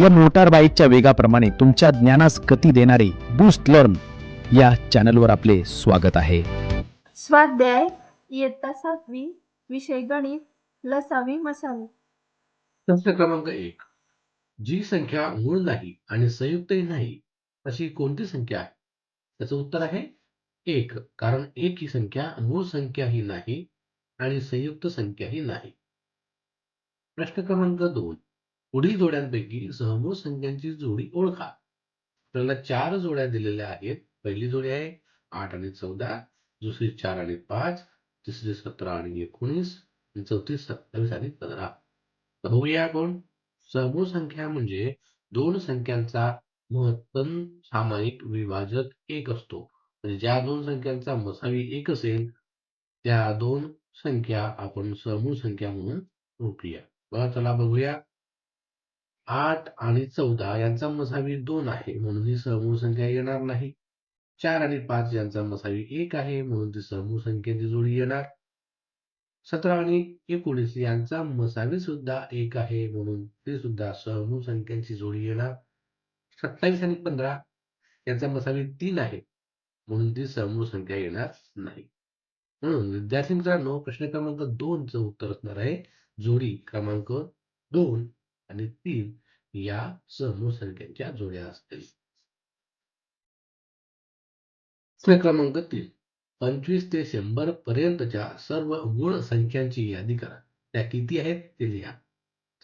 या मोटार बाईकच्या वेगाप्रमाणे तुमच्या ज्ञानास गती देणारे बूस्ट लर्न या चॅनलवर आपले स्वागत आहे. स्वाध्याय इयत्ता सातवी विषय गणित लसावी मसावी प्रश्न क्रमांक एक. जी संख्या मूळ नाही आणि संयुक्तही नाही अशी कोणती संख्या आहे? त्याचं उत्तर आहे एक कारण एक ही संख्या मूळ संख्याही नाही आणि संयुक्त संख्याही नाही. प्रश्न क्रमांक दोन. पुढील जोड्यांपैकी सहमूळ संख्यांची जोडी ओळखा. आपल्याला चार जोड्या दिलेल्या आहेत. पहिली जोडी आहे आठ आणि चौदा दुसरी चार आणि पाच तिसरी सतरा आणि एकोणीस आणि चौथी सत्तावीस आणि पंधरा. बघूया आपण. समूह संख्या म्हणजे दोन संख्यांचा महत्तम सामायिक विभाजक एक असतो. म्हणजे ज्या दोन संख्यांचा मसावी एक असेल त्या दोन संख्या आपण समूह संख्या म्हणून ओळखूया. बघा चला बघूया. आठ आणि चौदा यांचा मसावी दोन आहे म्हणून ही समूह संख्या येणार नाही. चार आणि पाच यांचा मसावी एक आहे म्हणून ती समूह संख्येची जोडी येणार. सतरा आणि एकोणीस यांचा मसावी सुद्धा एक आहे म्हणून ते सुद्धा समूह संख्यांची जोडी येणार. सत्तावीस आणि पंधरा यांचा मसावी तीन आहे म्हणून ती समूह संख्या येणार नाही. म्हणून विद्यार्थी मित्रांनो प्रश्न क्रमांक दोनचं उत्तर असणार आहे जोडी क्रमांक दोन. आणि तीन या समूह संख्यांच्या जोड्या असतील. प्रश्न क्रमांक तीन. पंचवीस ते शंभर पर्यंतच्या सर्व गुण संख्यांची यादी करा. त्या किती आहेत ते लिहा.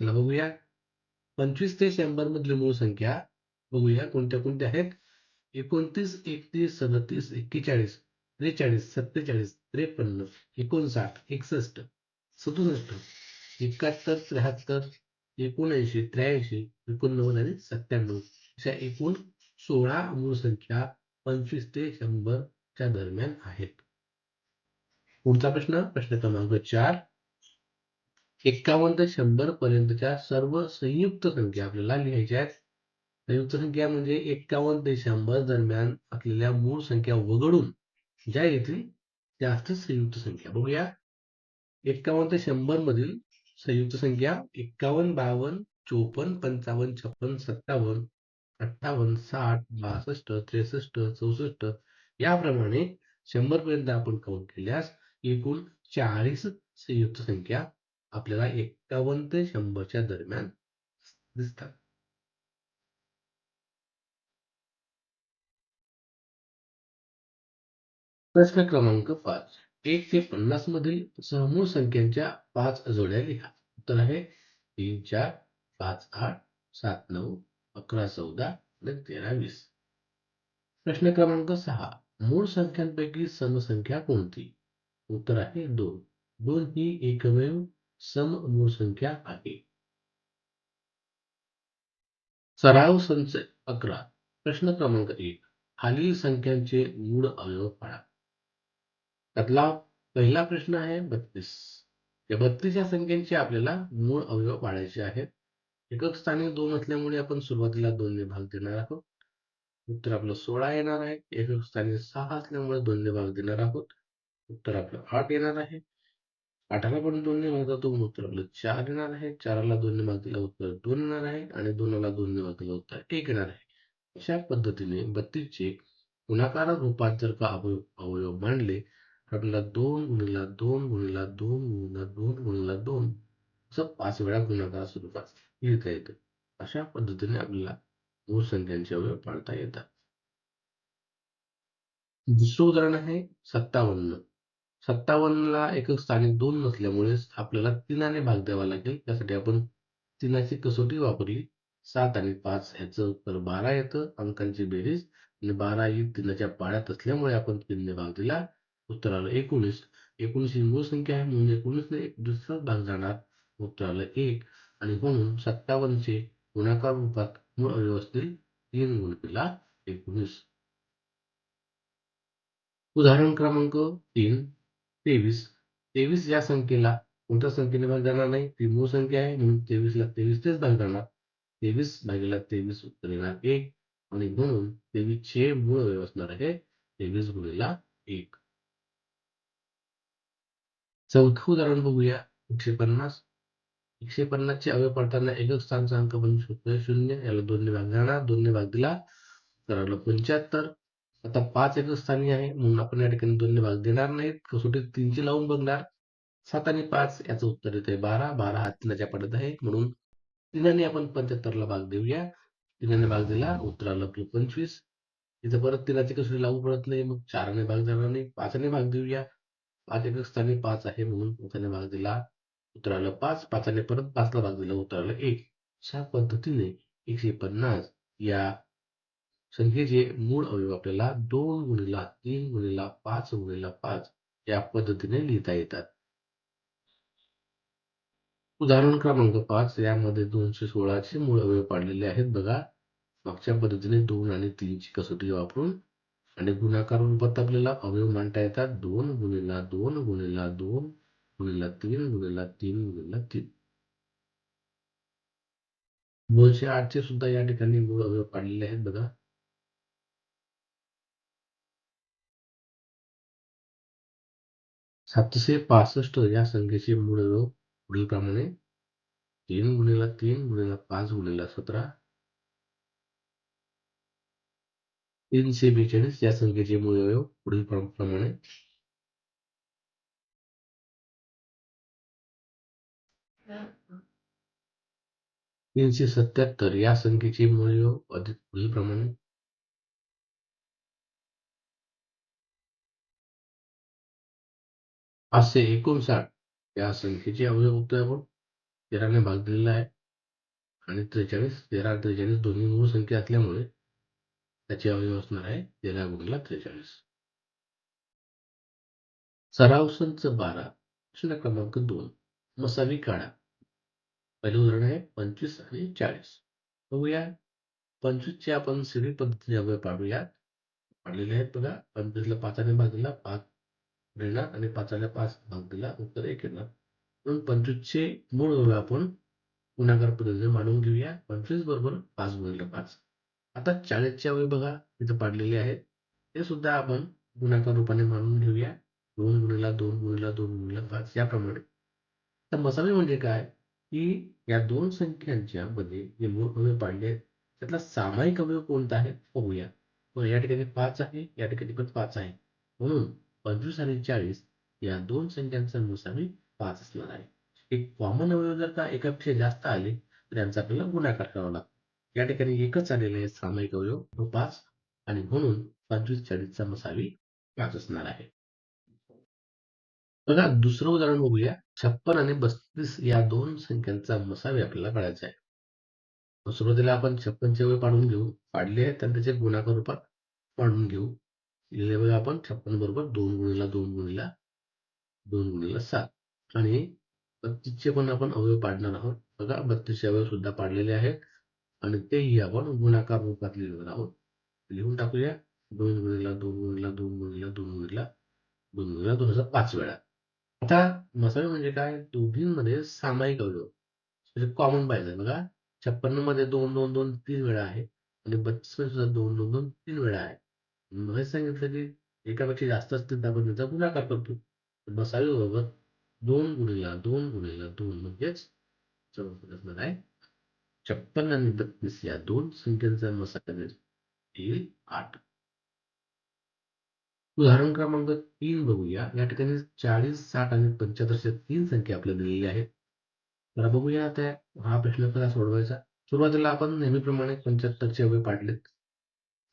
चला बघूया. पंचवीस ते शंभर मधली मूळ संख्या बघूया कोणत्या कोणत्या आहेत. एकोणतीस एकतीस सदतीस एक्केचाळीस त्रेचाळीस सत्तेचाळीस त्रेपन्न एकोणसाठ एकसष्ट सदुसष्ट एकाहत्तर त्र्याहत्तर एकोणऐंशी त्र्याऐंशी एकोणनव्वद आणि सत्त्याण्णव अशा एकूण सोळा मूळ संख्या पंचवीस ते शंभर च्या दरम्यान आहेत. पुढचा प्रश्न प्रश्न क्रमांक चार. एक्कावन्न ते शंभर पर्यंतच्या सर्व संयुक्त संख्या आपल्याला लिहायच्या आहेत. संयुक्त संख्या म्हणजे एक्कावन्न ते शंभर दरम्यान असलेल्या मूळ संख्या वगळून ज्या येतील जास्त संयुक्त संख्या. बघूया. एक्कावन्न ते शंभर मधील संयुक्त संख्या एक्कावन्न बावन्न चोपन्न पंचावन्न छप्पन सत्तावन्न अठ्ठावन्न साठ बासष्ट त्रेसष्ट चौसष्ट याप्रमाणे शंभर पर्यंत आपण काउंट केल्यास एकूण चाळीस संयुक्त संख्या आपल्याला एक्कावन्न ते शंभरच्या दरम्यान दिसतात. प्रश्न क्रमांक पाच. एक ते पन्नास मधील समूळ संख्यांच्या पाच जोड्या लिहा. उत्तर आहे तीन चार पाच आठ सात नऊ अकरा चौदा आणि तेरा वीस. प्रश्न क्रमांक सहा. मूळ संख्यांपैकी समसंख्या कोणती? उत्तर आहे दोन. दोन ही एकमेव सम मूळ संख्या आहे. सराव संच अकरा. प्रश्न क्रमांक एक. खालील संख्यांचे मूळ अवयव पाळा त्यातला पहिला प्रश्न आहे बत्तीस. या बत्तीस या संख्यांचे आपल्याला मूळ अवयव पाळायचे आहेत. एकक स्थानी दोन असल्यामुळे आपण सुरुवातीला दोनने भाग देणार आहोत. उत्तर आपलं सोळा येणार आहे. एकक स्थानी सहा असल्यामुळे दोनने भाग देणार आहोत. उत्तर आपलं आठ येणार आहे. आठाला पण दोनने भाग जातो उत्तर आपलं चार येणार आहे. चाराला दोनने भाग दिला उत्तर दोन येणार आहे. आणि दोनाला दोनने भाग दिला उत्तर एक येणार आहे. अशा पद्धतीने बत्तीसचे गुणाकारात रूपात जर का अवयव अवयव मांडले आपल्याला दोन गुणिला दोन गुणिला दोन गुणिला दोन गुणिला दोन असं पाच वेळा गुणाकार स्वरूपात लिहिता येतं अशा पद्धतीने आपल्याला मूळ संख्यांचे अवयव पाळता येतात दुसरं उदाहरण आहे सत्तावन्न सत्तावन्नला एकक स्थानी दोन नसल्यामुळे आपल्याला तीनाने भाग द्यावा लागेल त्यासाठी आपण तीनाची कसोटी वापरली सात आणि पाच ह्याचं उत्तर बारा येतं अंकांची बेरीज आणि बारा ही तीनाच्या पाड्यात असल्यामुळे आपण तीनने भाग दिला उत्तर आलं एकोणीस. एकोणीस ही मूळ संख्या आहे म्हणून एकोणीसने एक दुसरा भाग जाणार उत्तर आलं एक. आणि म्हणून सत्तावन्नचे गुणाकार रूपात मूळ अवयव असतील तीन गुणिला एकोणीस. उदाहरण क्रमांक तीन. तेवीस. तेवीस या संख्येला कोणत्या संख्येने भाग जाणार नाही? ती मूळ संख्या आहे म्हणून तेवीसला तेवीसनेच भाग जाणार. तेवीस भागीला तेवीस उत्तर येणार एक. आणि म्हणून तेवीसचे मूळ अवयव असणार आहे तेवीस गुणिला एक. चौथं उदाहरण बघूया. एकशे पन्नास. एकशे पन्नासचे अवय पडताना एकक स्थानचा अंक बनू शकतो. शून्य याला दोनने भाग जाणार. दोनने भाग दिला तर आलं पंच्याहत्तर. आता पाच एकक स्थानी आहे. म्हणून आपण या ठिकाणी दोनने भाग देणार नाहीत. कसोटीत तीनशे लावून बघणार. सात आणि पाच याचं उत्तर येते बारा. बारा हा तीनाच्या पडत आहे म्हणून तीनाने आपण पंच्याहत्तरला भाग देऊया. तीनाने भाग दिला उत्तर आलं आपलं पंचवीस. इथं परत तिनाची कसोटी लावू पडत नाही. मग चाराने भाग जाणार नाही. पाचाने भाग देऊया. पाच स्थानी पाच आहे म्हणून पाचाने भाग दिला उत्तराला पाच पाचाने परत पाचला भाग दिला उत्तराला एक. अशा पद्धतीने एकशे पन्नास या संख्येचे मूळ अवयव आपल्याला दोन गुणिला तीन गुणिला पाच गुणिला पाच या पद्धतीने लिहिता येतात. उदाहरण क्रमांक पाच यामध्ये दोनशे सोळाचे मूळ अवयव पाडलेले आहेत. बघा मागच्या पद्धतीने दोन आणि तीनची कसोटी वापरून आणि गुणाकार रूपात आपल्याला अवयव मांडता येतात. दोन गुणिला दोन गुणिला दोन गुणिला तीन गुणिला तीन गुणिला तीन. दोनशे आठचे सुद्धा या ठिकाणी मूळ अवयव पाडलेले आहेत बघा. सातशे पासष्ट या संख्येचे मूळ अवयव पुढील प्रमाणे तीन गुणिला तीन गुणिला पाच गुणिला सतरा. तीनशे बेचाळीस या संख्येचे मूळ अवयव पुढील प्रमाणे तीनशे सत्याहत्तर या संख्येचे मूळ अधिक पुढील प्रमाणे. पाचशे एकोणसाठ या संख्येचे अवयव बघतोय आपण. तेराने भाग दिलेला आहे. आणि त्रेचाळीस तेरा त्रेचाळीस दोन्ही मूळ संख्या असल्यामुळे त्याची अवयव असणार आहे तेरा गुणिला त्रेचाळीस. सराव संच बारा प्रश्न क्रमांक दोन मसावी काढा पहिलं उदाहरण आहे पंचवीस आणि चाळीस. बघूया. पंचवीसचे आपण सिडी पद्धतीने अवयव पाडूया. पाडलेले आहेत बघा पंचवीसला पाचाने भाग दिला पाच मिळणार आणि पाचाला पाच भाग दिला उत्तर एक येणार. म्हणून पंचवीसचे मूळ अवयव आपण गुणाकार पद्धतीने मांडून घेऊया. पंचवीस बरोबर पाच गुणिले पाच. आता चाळीसच्या वेळी बघा इथं पाडलेले आहेत. ते सुद्धा आपण गुणाकार रूपाने मांडून घेऊया. दोन गुणिला दोन गुणिला दोन गुणिला पाच याप्रमाणे. तर मसाले म्हणजे काय? की या दोन संख्यांच्या मध्ये जे मूळ अवयव पाडले आहेत त्यातला सामायिक अवयव कोणता आहे? बघूया पण या ठिकाणी पाच आहे या ठिकाणी पण पाच आहे. म्हणून पंचवीस आणि चाळीस या दोन संख्यांचा मुसावी पाच असणार आहे. एक कॉमन अवयव जर का एकापेक्षा जास्त आले तर यांचा आपल्याला गुणाकार करावा लागतो. या ठिकाणी एकच आलेले आहे सामायिक अवयव तो पाच आणि म्हणून पंचवीस चाळीसचा मसावी पाच असणार आहे. बघा दुसरं उदाहरण बघूया. छप्पन आणि बत्तीस या दोन संख्यांचा मसावी आपल्याला काढायचा आहे. सुरुवातीला आपण छप्पनचे वय पाडून घेऊ. पाडले आहेत आणि त्याचे गुणाकार रूपात पाडून घेऊ. लिहिले बघा आपण छप्पन बरोबर दोन गुणीला दोन गुणीला दोन गुणीला सात. आणि बत्तीसचे पण आपण अवयव पाडणार आहोत. बघा बत्तीसचे अवयव सुद्धा पाडलेले आहेत. आणि तेही आपण गुणाकार रूपात लिहिणार आहोत लिहून टाकूया. दोन गुणिला दोन गुणिला दोन गुणिला दोन गुणिला दोन गुणिला दोन हजार पाच वेळा. आता मसावी म्हणजे काय? दोघींमध्ये सामायिक अवयव. म्हणजे कॉमन पाहिजे बघा. छप्पन्नमध्ये दोन दोन दोन तीन वेळा आहे. आणि बत्तीसमध्ये सुद्धा दोन दोन दोन तीन वेळा आहे. मग सांगितलं की एकापेक्षा जास्त असतील तर आपण त्याचा गुणाकार करतो. बसावी बरोबर दोन गुणिला दोन गुणिला दोन म्हणजेच चौपन्न असणार आहे. छप्पन आणि बत्तीस या दोन संख्यांचा मसाला येईल आठ. उदाहरण क्रमांक तीन बघूया. या ठिकाणी चाळीस साठ आणि पंच्याहत्तरच्या तीन संख्या आपल्याला दिलेली आहेत. तर बघूया आता हा प्रश्न कसा सोडवायचा. सुरुवातीला आपण नेहमीप्रमाणे पंच्याहत्तरचे अवय पाडलेत.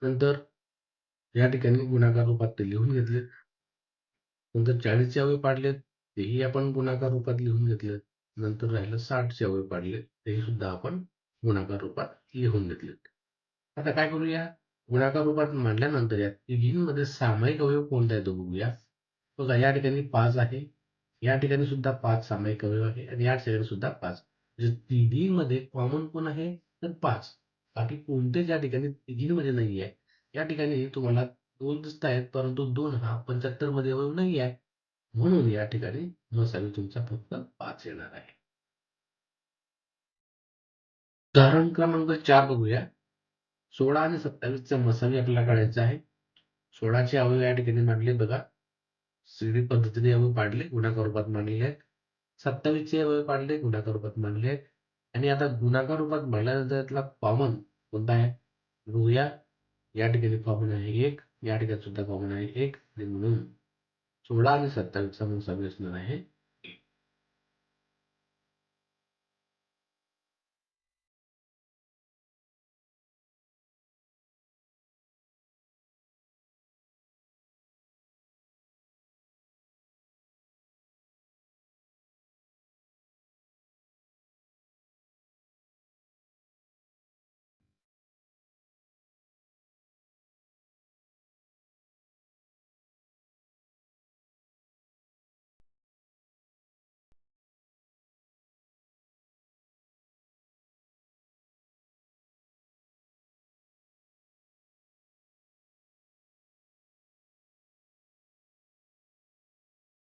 नंतर या ठिकाणी गुणाकार रूपात ते लिहून घेतले नंतर चाळीसचे अवय पाडलेत तेही आपण गुणाकार रूपात लिहून घेतले नंतर राहिलं साठचे अवय पाडले तेही सुद्धा आपण गुणाकार रूपात लिहून घेतले आता काय करूया? गुणाकार रूपात मांडल्यानंतर या तिघींमध्ये सामायिक अवयव कोणता आहे तो बघूया. बघा या ठिकाणी पाच आहे. या ठिकाणी सुद्धा पाच सामायिक अवयव आहे आणि या ठिकाणी सुद्धा पाच. म्हणजे तिघींमध्ये कॉमन कोण आहे? तर पाच. बाकी कोणते ज्या ठिकाणी तिघींमध्ये नाही आहे. या ठिकाणी तुम्हाला दोन दिसत आहेत परंतु दोन हा पंच्याहत्तरमध्ये अवयव नाही आहे. म्हणून या ठिकाणी मसावी तुमचा फक्त पाच येणार आहे. उदाहरण क्रमांक चार बघूया. सोळा आणि सत्तावीसचा मसावी आपल्याला काढायचा आहे. सोळाचे अवयव या ठिकाणी मांडले बघा. सीडी पद्धतीने अवयव पाडले गुणाकार रूपात मांडलेले आहेत सत्तावीसचे अवयव पाडले गुणाकार रूपात मांडले. आणि आता गुणाकार रूपात मांडल्यानंतर यातला कॉमन कोणता आहे? बघूया. या ठिकाणी कॉमन आहे एक या ठिकाणी सुद्धा कॉमन आहे एक. आणि म्हणून सोळा आणि सत्तावीसचा मसावी असणार आहे.